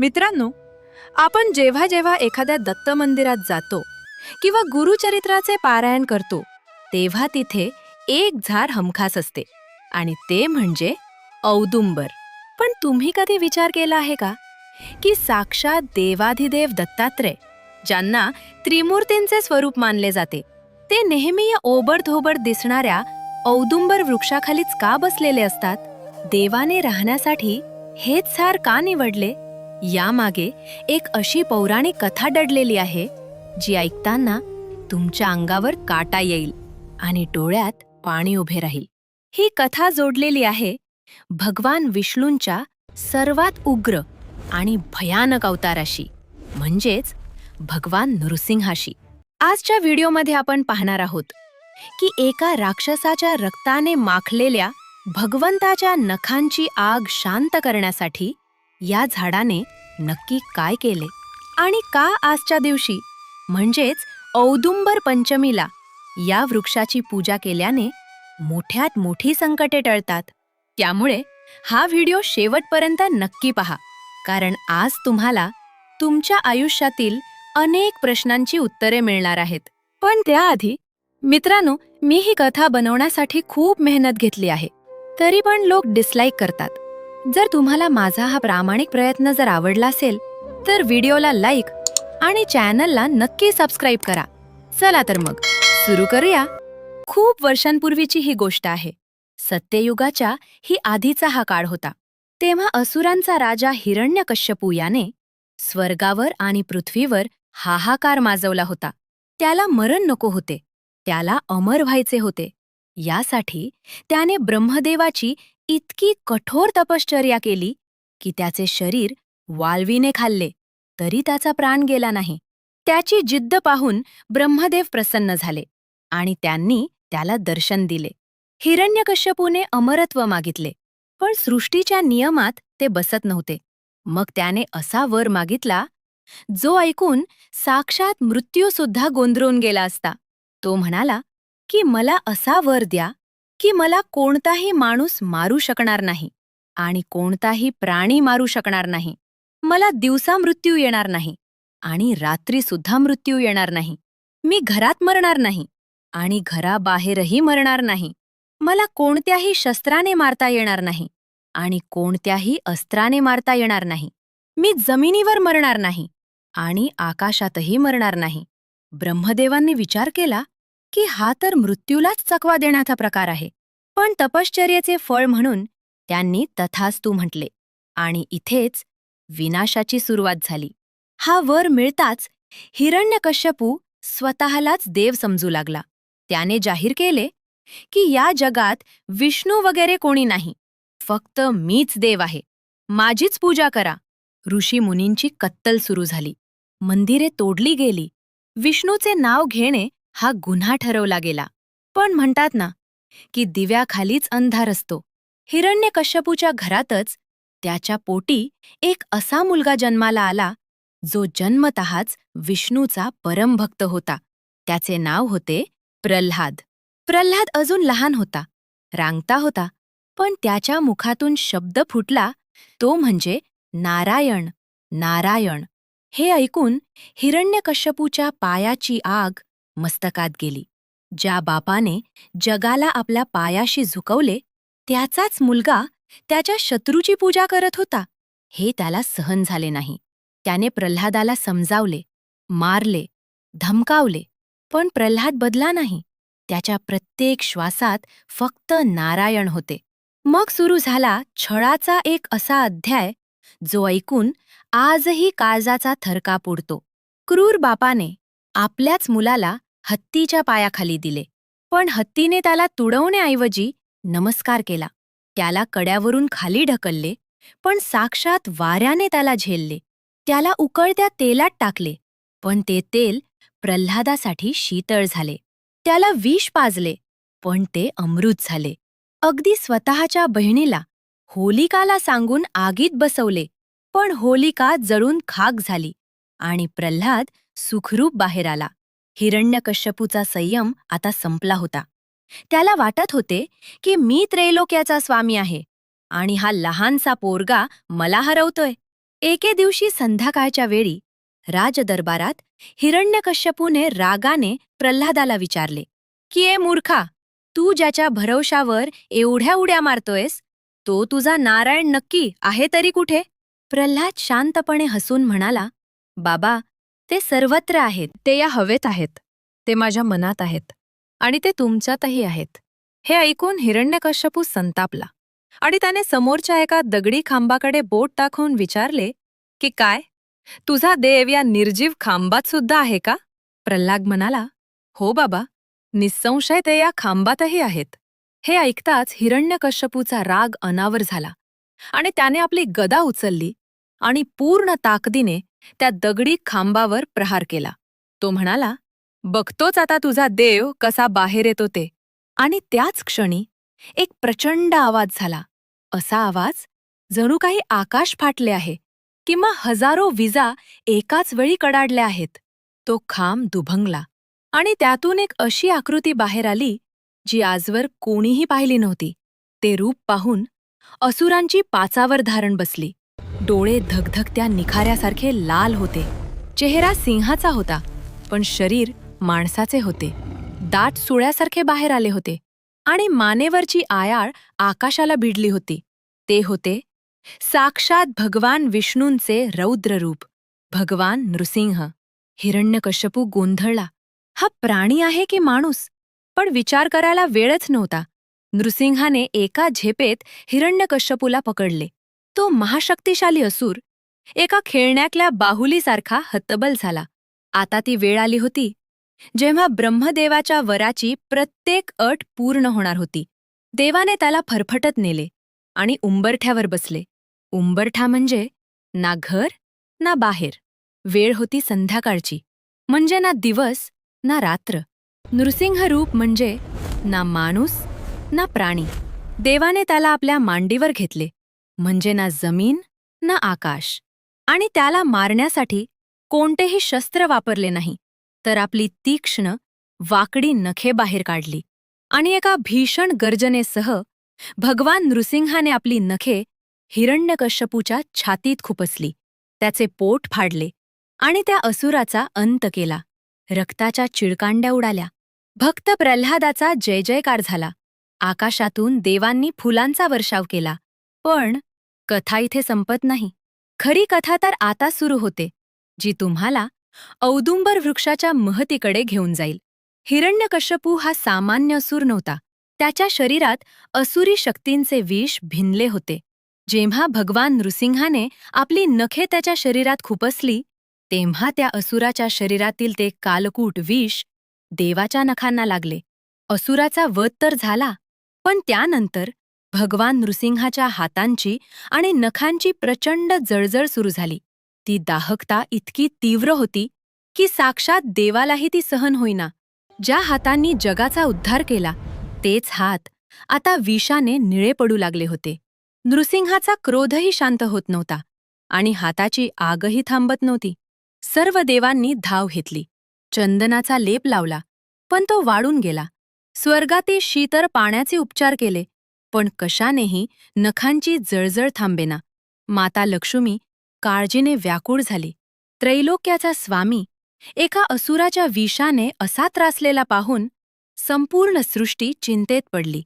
मित्रांनो आपण जेव्हा जेव्हा एखाद्या दत्त मंदिरात जातो किंवा गुरुचरित्राचे पारायण करतो तेव्हा तिथे एक झाड हमखास असते आणि ते म्हणजे औदुंबर. पण तुम्ही कधी विचार केला आहे का की साक्षात देवाधिदेव दत्तात्रय ज्यांना त्रिमूर्तींचे स्वरूप मानले जाते ते नेहमी या ओबडधोबड दिसणाऱ्या औदुंबर वृक्षाखालीच का बसलेले असतात? देवाने राहण्यासाठी हेच झाड का निवडले? यामागे एक अशी पौराणिक कथा दडलेली आहे जी ऐकताना तुमच्या अंगावर काटा येईल आणि डोळ्यात पाणी उभे राहील. ही कथा जोडलेली आहे भगवान विष्णूंच्या सर्वात उग्र आणि भयानक अवताराशी म्हणजेच भगवान नृसिंहाशी. आजच्या व्हिडिओमध्ये आपण पाहणार आहोत की एका राक्षसाच्या रक्ताने माखलेल्या भगवंताच्या नखांची आग शांत करण्यासाठी या झाडाने नक्की काय केले आणि का आजच्या दिवशी? म्हणजेच औदुंबर पंचमीला या वृक्षाची पूजा केल्याने मोठ्यात मोठी संकटे टळतात. त्यामुळे हा व्हिडिओ शेवटपर्यंत नक्की पहा कारण आज तुम्हाला तुमच्या आयुष्यातील अनेक प्रश्नांची उत्तरे मिळणार आहेत. पण त्याआधी मित्रांनो मी ही कथा बनवण्यासाठी खूप मेहनत घेतली आहे तरी पण लोक डिसलाईक करतात. जर तुम्हाला माझा हा प्रामाणिक प्रयत्न जर आवडला असेल तर व्हिडिओला लाईक आणि चॅनलला नक्की सबस्क्राईब करा. चला तर मग सुरू करूया. खूप वर्षांपूर्वीची ही गोष्ट आहे. सत्ययुगाच्या ही आधीचा हा काळ होता. तेव्हा असुरांचा राजा हिरण्यकश्यपू याने स्वर्गावर आणि पृथ्वीवर हाहाकार माजवला होता. त्याला मरण नको होते. त्याला अमर व्हायचे होते. यासाठी त्याने ब्रह्मदेवाची इतकी कठोर तपश्चर्या केली की त्याचे शरीर वाळवीने खाल्ले तरी त्याचा प्राण गेला नाही. त्याची जिद्द पाहून ब्रह्मदेव प्रसन्न झाले आणि त्यांनी त्याला दर्शन दिले. हिरण्यकश्यपूने अमरत्व मागितले पण सृष्टीच्या नियमात ते बसत नव्हते. मग त्याने असा वर मागितला जो ऐकून साक्षात मृत्यूसुद्धा गोंधळून गेला असता तो म्हणाला की मला असा वर द्या की मला कोणताही माणूस मारू शकणार नाही आणि कोणताही प्राणी मारू शकणार नाही. मला दिवसा मृत्यू येणार नाही आणि रात्रीसुद्धा मृत्यू येणार नाही. मी घरात मरणार नाही आणि घराबाहेरही मरणार नाही. मला कोणत्याही शस्त्राने मारता येणार नाही आणि कोणत्याही अस्त्राने मारता येणार नाही. मी जमिनीवर मरणार नाही आणि आकाशातही मरणार नाही. ब्रह्मदेवांनी विचार केला की हा तर मृत्यूलाच चकवा देण्याचा प्रकार आहे. पण तपश्चर्येचे फळ म्हणून त्यांनी तथास्तू म्हटले. आणि इथेच विनाशाची सुरुवात झाली. हा वर मिळताच हिरण्यकश्यपू स्वतःलाच देव समजू लागला. त्याने जाहीर केले की या जगात विष्णू वगैरे कोणी नाही. फक्त मीच देव आहे. माझीच पूजा करा. ऋषी मुनींची कत्तल सुरू झाली. मंदिरे तोडली गेली. विष्णूचे नाव घेणे हा गुन्हा ठरवला गेला. पण म्हणतात ना की दिव्याखालीच अंधार असतो. हिरण्यकश्यपूच्या घरातच त्याच्या पोटी एक असा मुलगा जन्माला आला जो जन्मतःच विष्णूचा परमभक्त होता. त्याचे नाव होते प्रल्हाद. प्रल्हाद अजून लहान होता रांगता होता पण त्याच्या मुखातून शब्द फुटला तो म्हणजे नारायण नारायण. हे ऐकून हिरण्यकश्यपूच्या पायाची आग मस्तकात गेली. ज्या बापाने जगाला आपल्या पायाशी झुकवले त्याचाच मुलगा त्याच्या शत्रूची पूजा करत होता. हे त्याला सहन झाले नाही. त्याने प्रल्हादाला समजावले मारले धमकावले पण प्रल्हाद बदला नाही. त्याच्या प्रत्येक श्वासात फक्त नारायण होते. मग सुरू झाला छळाचा एक असा अध्याय जो ऐकून आजही काळजाचा थरकाप उडतो. क्रूर बापाने आपल्याच मुलाला हत्तीच्या पायाखाली दिले. पण हत्तीने त्याला तुडवण्याऐवजी नमस्कार केला. त्याला कड्यावरून खाली ढकलले पण साक्षात वाऱ्याने त्याला झेलले. त्याला उकळत्या तेलात टाकले पण ते तेल प्रल्हादासाठी शीतळ झाले. त्याला विष पाजले पण ते अमृत झाले. अगदी स्वतःच्या बहिणीला होलिकाला सांगून आगीत बसवले पण होलिका जळून खाक झाली आणि प्रल्हाद सुखरूप बाहेर आला. हिरण्यकश्यपूचा संयम आता संपला होता. त्याला वाटत होते की मी त्रैलोक्याचा स्वामी आहे आणि हा लहानसा पोरगा मला हरवतोय. एके दिवशी संध्याकाळच्या वेळी राजदरबारात हिरण्यकश्यपूने रागाने प्रल्हादाला विचारले की ए मूर्खा तू ज्याच्या भरवशावर एवढ्या उड्या मारतोयस तो तुझा नारायण नक्की आहे तरी कुठे? प्रल्हाद शांतपणे हसून म्हणाला बाबा ते सर्वत्र आहेत. ते या हवेत आहेत. ते माझ्या मनात आहेत. आणि ते तुमच्यातही आहेत. हे ऐकून हिरण्यकश्यपू संतापला. आणि त्याने समोरच्या एका दगडी खांबाकडे बोट दाखवून विचारले की काय? तुझा देव या निर्जीव खांबात सुद्धा आहे का? प्रल्हाद म्हणाला हो बाबा निस्संशय ते या खांबातही आहेत. हे ऐकताच हिरण्यकश्यपूचा राग अनावर झाला. आणि त्याने आपली गदा उचलली. आणि पूर्ण ताकदीने त्या दगडी खांबावर प्रहार केला. तो म्हणाला बघतोच आता तुझा देव कसा बाहेर येतो ते. आणि त्याच क्षणी एक प्रचंड आवाज झाला. असा आवाज जणू काही आकाश फाटले आहे किंवा हजारो विजा एकाच वेळी कडाडल्या आहेत. तो खांब दुभंगला आणि त्यातून एक अशी आकृती बाहेर आली जी आजवर कोणीही पाहिली नव्हती. ते रूप पाहून असुरांची पाचावर धारण बसली. डोळे धगधगत्या निखाऱ्यासारखे लाल होते. चेहरा सिंहाचा होता पण शरीर माणसाचे होते. दाट सुळ्यासारखे बाहेर आले होते आणि मानेवरची आयाळ आकाशाला भिडली होती. ते होते साक्षात भगवान विष्णूंचे रौद्ररूप. भगवान नृसिंह हिरण्यकश्यपू गोंधळला. हा प्राणी आहे की माणूस? पण विचार करायला वेळच नव्हता. नृसिंहाने एका झेपेत हिरण्यकश्यपूला पकडले. तो महाशक्तिशाली असूर. एका खेळण्यातल्या बाहुलीसारखा हतबल झाला. आता ती वेळ आली होती जेव्हा ब्रह्मदेवाच्या वराची प्रत्येक अट पूर्ण होणार होती. देवाने त्याला फरफटत नेले आणि उंबरठ्यावर बसले. उंबरठा म्हणजे ना घर ना बाहेर. वेळ होती संध्याकाळची. म्हणजे ना दिवस ना रात्र. नृसिंह रूप म्हणजे ना माणूस ना प्राणी. देवाने त्याला आपल्या मांडीवर घेतले. म्हणजे ना जमीन ना आकाश. आणि त्याला मारण्यासाठी कोणतेही शस्त्र वापरले नाही तर आपली तीक्ष्ण वाकडी नखे बाहेर काढली आणि एका भीषण गर्जनेसह भगवान नृसिंहाने आपली नखे हिरण्यकश्यपूच्या छातीत खुपसली. त्याचे पोट फाडले आणि त्या असुराचा अंत केला. रक्ताच्या चिळकांड्या उडाल्या. भक्त प्रल्हादाचा जय जयकार झाला. आकाशातून देवांनी फुलांचा वर्षाव केला. पण कथा इथे संपत नाही. खरी कथा तर आता सुरू होते जी तुम्हाला औदुंबर वृक्षाच्या महतीकडे घेऊन जाईल. हिरण्यकश्यपू हा सामान्य असुर नव्हता. त्याच्या शरीरात असुरी शक्तींचे विष भिनले होते. जेव्हा भगवान नृसिंहाने आपली नखे त्याच्या शरीरात खुपसली तेव्हा त्या असुराच्या शरीरातील ते कालकूट विष देवाच्या नखांना लागले. असुराचा वध तर झाला पण त्यानंतर भगवान नृसिंहाच्या हातांची आणि नखांची प्रचंड जळजळ सुरू झाली. ती दाहकता इतकी तीव्र होती की साक्षात देवालाही ती सहन होईना. ज्या हातांनी जगाचा उद्धार केला तेच हात आता विषाने निळे पडू लागले होते. नृसिंहाचा क्रोधही शांत होत नव्हता आणि हाताची आगही थांबत नव्हती. सर्व देवांनी धाव घेतली. चंदनाचा लेप लावला पण तो वाढून गेला. स्वर्गातील शीतर पाण्याचे उपचार केले पण कशानेही नखांची जळजळ थांबेना. माता लक्ष्मी काळजीने व्याकुळ झाली. त्रैलोक्याचा स्वामी एका असुराच्या विषाने असा त्रासलेला पाहून संपूर्ण सृष्टी चिंतेत पडली.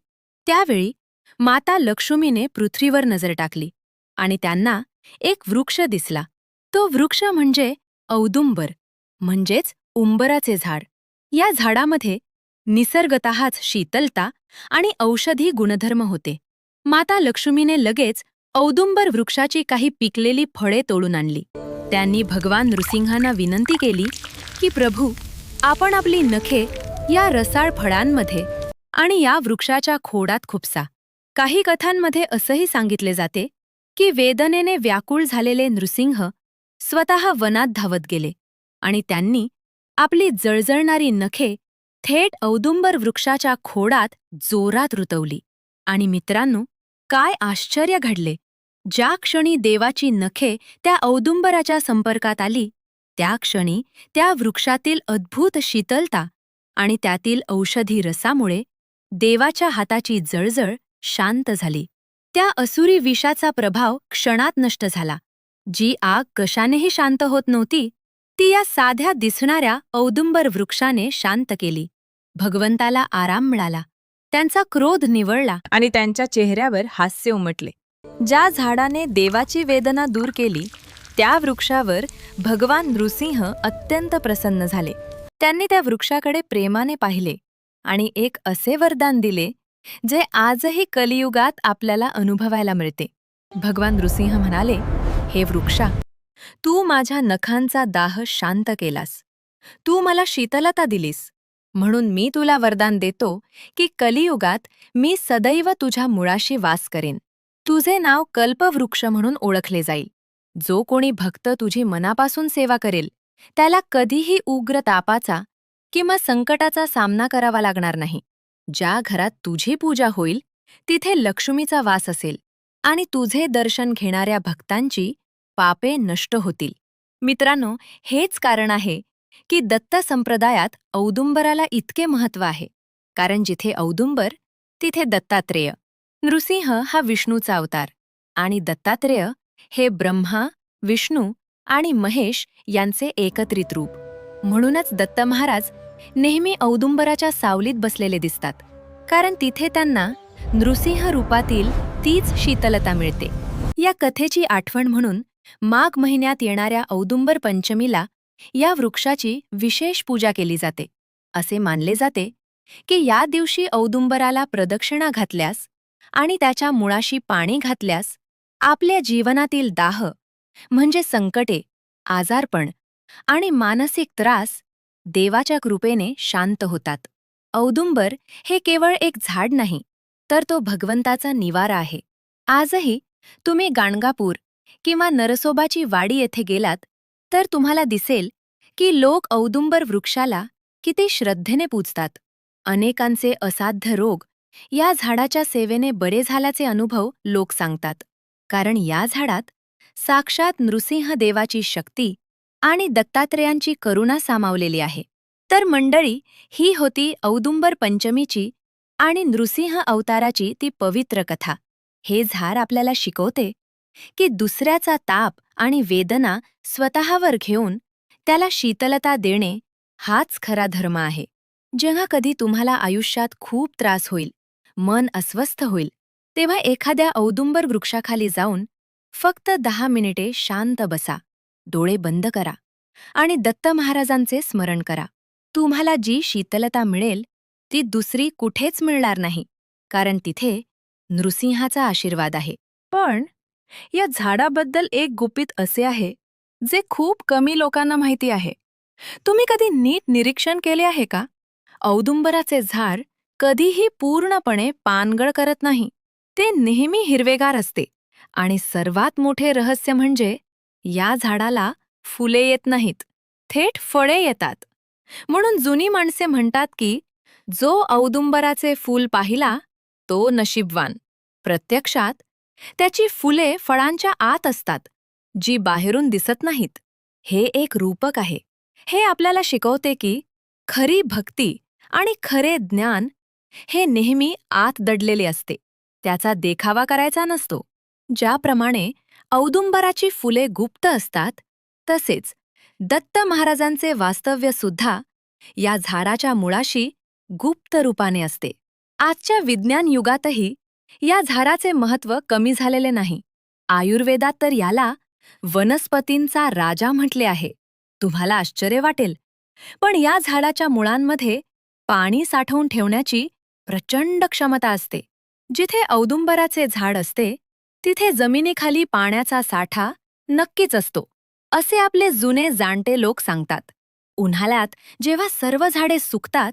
त्यावेळी माता लक्ष्मीने पृथ्वीवर नजर टाकली आणि त्यांना एक वृक्ष दिसला. तो वृक्ष म्हणजे औदुंबर म्हणजेच उंबराचे झाड. या झाडामध्ये निसर्गतःच शीतलता आणि औषधी गुणधर्म होते. माता लक्ष्मीने लगेच औदुंबर वृक्षाची काही पिकलेली फळे तोडून आणली. त्यांनी भगवान नृसिंहांना विनंती केली की प्रभू आपण आपली नखे या रसाळ फळांमध्ये आणि या वृक्षाच्या खोडात खुपसा. काही कथांमध्ये असंही सांगितले जाते की वेदनेने व्याकुळ झालेले नृसिंह स्वतः वनात धावत गेले आणि त्यांनी आपली जळजळणारी नखे थेट औदुंबर वृक्षाच्या खोडात जोरात रुतवली. आणि मित्रांनो काय आश्चर्य घडले! ज्या क्षणी देवाची नखे त्या औदुंबराच्या संपर्कात आली त्या क्षणी त्या वृक्षातील अद्भुत शीतलता आणि त्यातील औषधी रसामुळे देवाच्या हाताची जळजळ शांत झाली. त्या असुरी विषाचा प्रभाव क्षणात नष्ट झाला. जी आग कशानेही शांत होत नव्हती ती या साध्या दिसणाऱ्या औदुंबर वृक्षाने शांत केली. भगवंताला आराम मिळाला. त्यांचा क्रोध निवळला. आणि त्यांच्या चेहऱ्यावर हास्य उमटले. ज्या झाडाने देवाची वेदना दूर केली त्या वृक्षावर भगवान नृसिंह अत्यंत प्रसन्न झाले. त्यांनी त्या वृक्षाकडे प्रेमाने पाहिले आणि एक असे वरदान दिले जे आजही कलियुगात आपल्याला अनुभवायला मिळते. भगवान नृसिंह म्हणाले हे वृक्षा तू माझ्या नखांचा दाह शांत केलास. तू मला शीतलता दिलीस. म्हणून मी तुला वरदान देतो की कलियुगात मी सदैव तुझ्या मुळाशी वास करेन. तुझे नाव कल्पवृक्ष म्हणून ओळखले जाईल. जो कोणी भक्त तुझी मनापासून सेवा करेल त्याला कधीही उग्र तापाचा किंवा संकटाचा सामना करावा लागणार नाही. ज्या घरात तुझी पूजा होईल तिथे लक्ष्मीचा वास असेल आणि तुझे दर्शन घेणाऱ्या भक्तांची पापे नष्ट होतील. मित्रांनो हेच कारण आहे की दत्त संप्रदायात औदुंबराला इतके महत्त्व आहे. कारण जिथे औदुंबर तिथे दत्तात्रेय. नृसिंह हा विष्णूचा अवतार आणि दत्तात्रेय हे ब्रह्मा विष्णू आणि महेश यांचे एकत्रित रूप. म्हणूनच दत्त महाराज नेहमी औदुंबराच्या सावलीत बसलेले दिसतात. कारण तिथे त्यांना नृसिंह रूपातील तीच शीतलता मिळते. या कथेची आठवण म्हणून माघ महिन्यात येणाऱ्या औदुंबर पंचमीला या वृक्षाची विशेष पूजा केली जाते. असे मानले जाते की या दिवशी औदुंबराला प्रदक्षिणा घातल्यास आणि त्याच्या मुळाशी पाणी घातल्यास आपल्या जीवनातील दाह म्हणजे संकटे आजारपण आणि मानसिक त्रास देवाच्या कृपेने शांत होतात. औदुंबर हे केवळ एक झाड नाही तर तो भगवंताचा निवारा आहे. आजही तुम्ही गाणगापूर किंवा नरसोबाची वाडी येथे गेलात तर तुम्हाला दिसेल की लोक औदुंबर वृक्षाला किती श्रद्धेने पूजतात. अनेकांचे असाध्य रोग या झाडाच्या सेवेने बरे झाल्याचे अनुभव लोक सांगतात. कारण या झाडात साक्षात नृसिंह देवाची शक्ती आणि दत्तात्रेयांची करुणा सामावलेली आहे. तर मंडळी ही होती औदुंबर पंचमीची आणि नृसिंह अवताराची ती पवित्र कथा. हे झाड आपल्याला शिकवते की दुसऱ्याचा ताप आणि वेदना स्वतःवर घेऊन त्याला शीतलता देणे हाच खरा धर्म आहे. जेव्हा कधी तुम्हाला आयुष्यात खूप त्रास होईल मन अस्वस्थ होईल तेव्हा एखाद्या औदुंबर वृक्षाखाली जाऊन फक्त दहा मिनिटे शांत बसा डोळे बंद करा आणि दत्त महाराजांचे स्मरण करा. तुम्हाला जी शीतलता मिळेल ती दुसरी कुठेच मिळणार नाही कारण तिथे नृसिंहाचा आशीर्वाद आहे. पण या झाडाबद्दल एक गुपित असे आहे जे खूप कमी लोकांना माहिती आहे. तुम्ही कधी नीट निरीक्षण केले आहे का? औदुंबराचे झाड कधीही पूर्णपणे पानगळ करत नाही ते नेहमी हिरवेगार असते आणि सर्वात मोठे रहस्य म्हणजे या झाडाला फुले येत नाहीत थेट फळे येतात. म्हणून जुनी माणसे म्हणतात की जो औदुंबराचे फूल पाहिला तो नशीबवान. प्रत्यक्षात त्याची फुले फळांच्या आत असतात जी बाहेरून दिसत नाहीत. हे एक रूपक आहे. हे आपल्याला शिकवते की खरी भक्ती आणि खरे ज्ञान हे नेहमी आत दडलेले असते. त्याचा देखावा करायचा नसतो. ज्याप्रमाणे औदुंबराची फुले गुप्त असतात तसेच दत्त महाराजांचे वास्तव्य सुद्धा या झाडाच्या मुळाशी गुप्त रूपाने असते. आजच्या विज्ञान युगातही या झाडाचे महत्त्व कमी झालेले नाही. आयुर्वेदात तर याला वनस्पतींचा राजा म्हटले आहे. तुम्हाला आश्चर्य वाटेल. पण या झाडाच्या मुळांमध्ये पाणी साठवून ठेवण्याची प्रचंड क्षमता असते. जिथे औदुंबराचे झाड असते तिथे जमिनीखाली पाण्याचा साठा नक्कीच असतो असे आपले जुने जाणते लोक सांगतात. उन्हाळ्यात जेव्हा सर्व झाडे सुकतात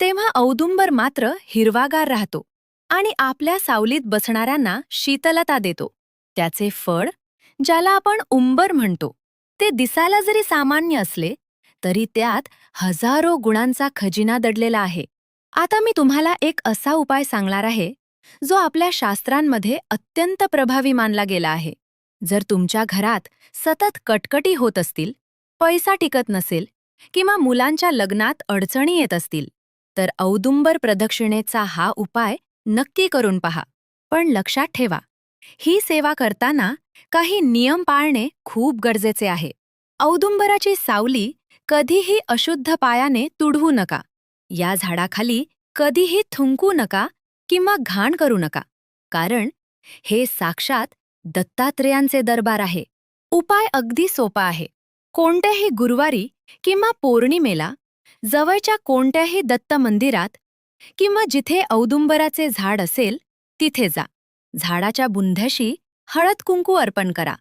तेव्हा औदुंबर मात्र हिरवागार राहतो. आणि आपल्या सावलीत बसणाऱ्यांना शीतलता देतो. त्याचे फळ ज्याला आपण उंबर म्हणतो ते दिसायला जरी सामान्य असले तरी त्यात हजारो गुणांचा खजिना दडलेला आहे. आता मी तुम्हाला एक असा उपाय सांगणार आहे जो आपल्या शास्त्रांमध्ये अत्यंत प्रभावी मानला गेला आहे. जर तुमच्या घरात सतत कटकटी होत असतील पैसा टिकत नसेल किंवा मुलांच्या लग्नात अडचणी येत असतील तर औदुंबर प्रदक्षिणेचा हा उपाय नक्की करून पहा. पण लक्षात ठेवा ही सेवा करताना काही नियम पाळणे खूप गरजेचे आहे. औदुंबराची सावली कधीही अशुद्ध पायाने तुडवू नका. या झाडाखाली कधीही थुंकू नका किंवा घाण करू नका. कारण हे साक्षात दत्तात्रेयांचे दरबार आहे. उपाय अगदी सोपा आहे. कोणत्याही गुरुवारी किंवा पौर्णिमेला जवळच्या कोणत्याही दत्त मंदिरात किंवा जिथे औदुंबराचे झाड असेल तिथे जा. झाडाच्या बुंध्याशी हळद कुंकू अर्पण करा.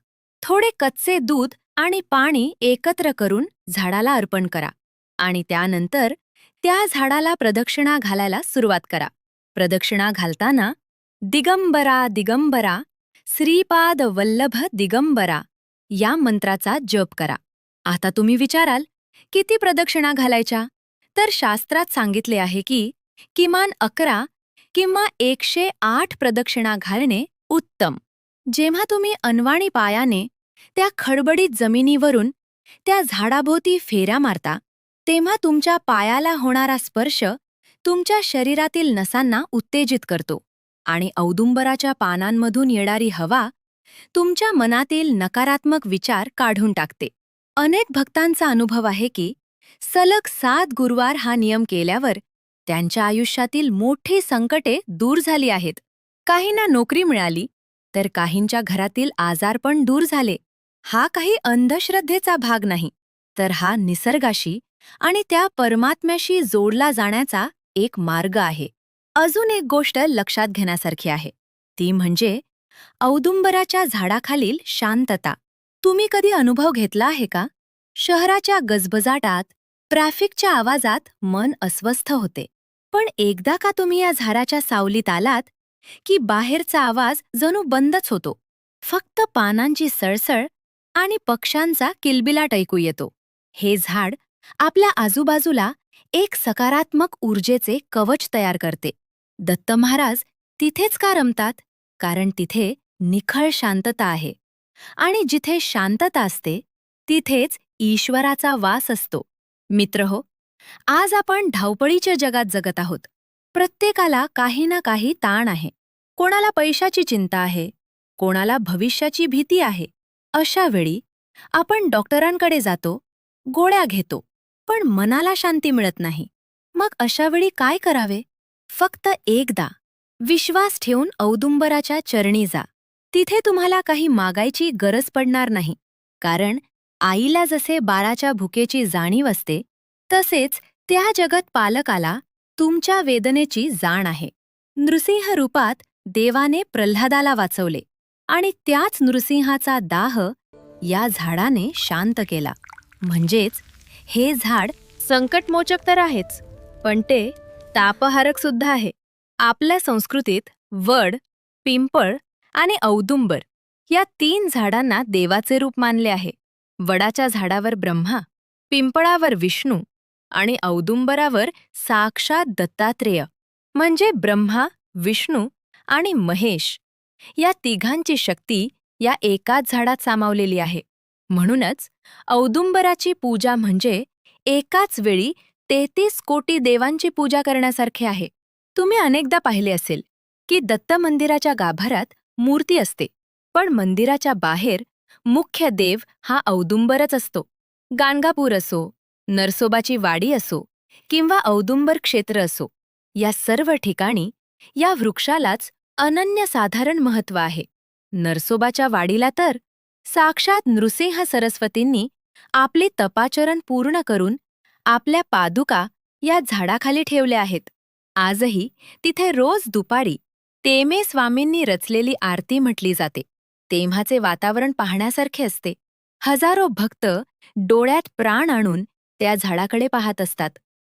थोडे कच्चे दूध आणि पाणी एकत्र करून झाडाला अर्पण करा आणि त्यानंतर त्या झाडाला प्रदक्षिणा घालायला सुरुवात करा. प्रदक्षिणा घालताना दिगंबरा दिगंबरा श्रीपाद वल्लभ दिगंबरा या मंत्राचा जप करा. आता तुम्ही विचाराल किती प्रदक्षिणा घालायच्या? तर शास्त्रात सांगितले आहे की किमान अकरा किंवा एकशे आठ प्रदक्षिणा घालणे उत्तम. जेव्हा तुम्ही अनवाणी पायाने त्या खडबडीत जमिनीवरून त्या झाडाभोवती फेऱ्या मारता तेव्हा तुमच्या पायाला होणारा स्पर्श तुमच्या शरीरातील नसांना उत्तेजित करतो आणि औदुंबराच्या पानांमधून येणारी हवा तुमच्या मनातील नकारात्मक विचार काढून टाकते. अनेक भक्तांचा अनुभव आहे की सलग सात गुरुवार हा नियम केल्यावर त्यांच्या आयुष्यातील मोठी संकटे दूर झाली आहेत. काहींना नोकरी मिळाली तर काहींच्या घरातील आजारपण दूर झाले. हा काही अंधश्रद्धेचा भाग नाही तर हा निसर्गाशी आणि त्या परमात्म्याशी जोडला जाण्याचा एक मार्ग आहे. अजून एक गोष्ट लक्षात घेण्यासारखी आहे ती म्हणजे औदुंबराच्या झाडाखालील शांतता. तुम्ही कधी अनुभव घेतला आहे का? शहराच्या गजबजाटात ट्रॅफिकच्या आवाजात मन अस्वस्थ होते. पण एकदा का तुम्ही या झाडाच्या सावलीत आलात की बाहेरचा आवाज जणू बंदच होतो. फक्त पानांची सळसळ आणि पक्ष्यांचा किलबिलाट ऐकू येतो. हे झाड आपल्या आजूबाजूला एक सकारात्मक ऊर्जेचे कवच तयार करते. दत्त महाराज तिथेच का रमतात? कारण तिथे निखळ शांतता आहे. आणि जिथे शांतता असते तिथेच ईश्वराचा वास असतो. मित्रहो आज आपण धावपळीच्या जगात जगत आहोत. प्रत्येकाला काही ना काही ताण आहे. कोणाला पैशाची चिंता आहे कोणाला भविष्याची भीती आहे अशा वेळी आपण डॉक्टरांकडे जातो गोळ्या घेतो पण मनाला शांती मिळत नाही. मग अशा वेळी काय करावे? फक्त एकदा. विश्वास ठेवून औदुंबराच्या चरणी जा. तिथे तुम्हाला काही मागायची गरज पडणार नाही. कारण आईला जसे बाळाच्या भुकेची जाणीव असते तसेच त्या जगत पालकाला तुमच्या वेदनेची जाण आहे. नृसिंह रूपात देवाने प्रल्हादाला वाचवले आणि त्याच नृसिंहाचा दाह या झाडाने शांत केला. म्हणजेच हे झाड संकटमोचक तर आहेच पण ते तापहारक सुद्धा आहे. आपल्या संस्कृतीत वड पिंपळ आणि औदुंबर या तीन झाडांना देवाचे रूप मानले आहे. वडाच्या झाडावर ब्रह्मा पिंपळावर विष्णू आणि औदुंबरावर साक्षात दत्तात्रेय म्हणजे ब्रह्मा विष्णू आणि महेश. या तिघांची शक्ती या एकाच झाडात सामावलेली आहे. म्हणूनच औदुंबराची पूजा म्हणजे एकाच वेळी तेहतीस कोटी देवांची पूजा करण्यासारखे आहे. तुम्ही अनेकदा पाहिले असेल की दत्त मंदिराच्या गाभारात मूर्ती असते पण मंदिराच्या बाहेर मुख्य देव हा औदुंबरच असतो. गाणगापूर असो नरसोबाची वाडी असो किंवा औदुंबर क्षेत्र असो या सर्व ठिकाणी या वृक्षालाच अनन्यसाधारण महत्त्व आहे. नरसोबाच्या वाडीला तर साक्षात नृसिंह सरस्वतींनी आपले तपाचरण पूर्ण करून आपल्या पादुका या झाडाखाली ठेवल्या आहेत. आजही तिथे रोज दुपारी तेमे स्वामींनी रचलेली आरती म्हटली जाते. तेव्हाचे वातावरण पाहण्यासारखे असते. हजारो भक्त डोळ्यात प्राण आणून त्या झाडाकडे पाहत असतात.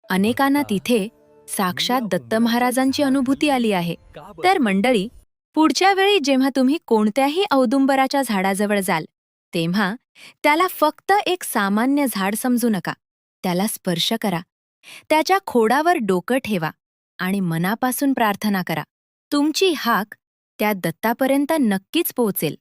अनेकांना तिथे साक्षात दत्त महाराजांची अनुभूती आली आहे. तर मंडळी पुढच्या वेळी जेव्हा तुम्ही कोणत्याही औदुंबराच्या झाडाजवळ जाल तेव्हा त्याला फक्त एक सामान्य झाड समजू नका. त्याला स्पर्श करा. त्याच्या खोडावर डोकं ठेवा आणि मनापासून प्रार्थना करा. तुमची हाक त्या दत्तापर्यंत नक्कीच पोहोचेल.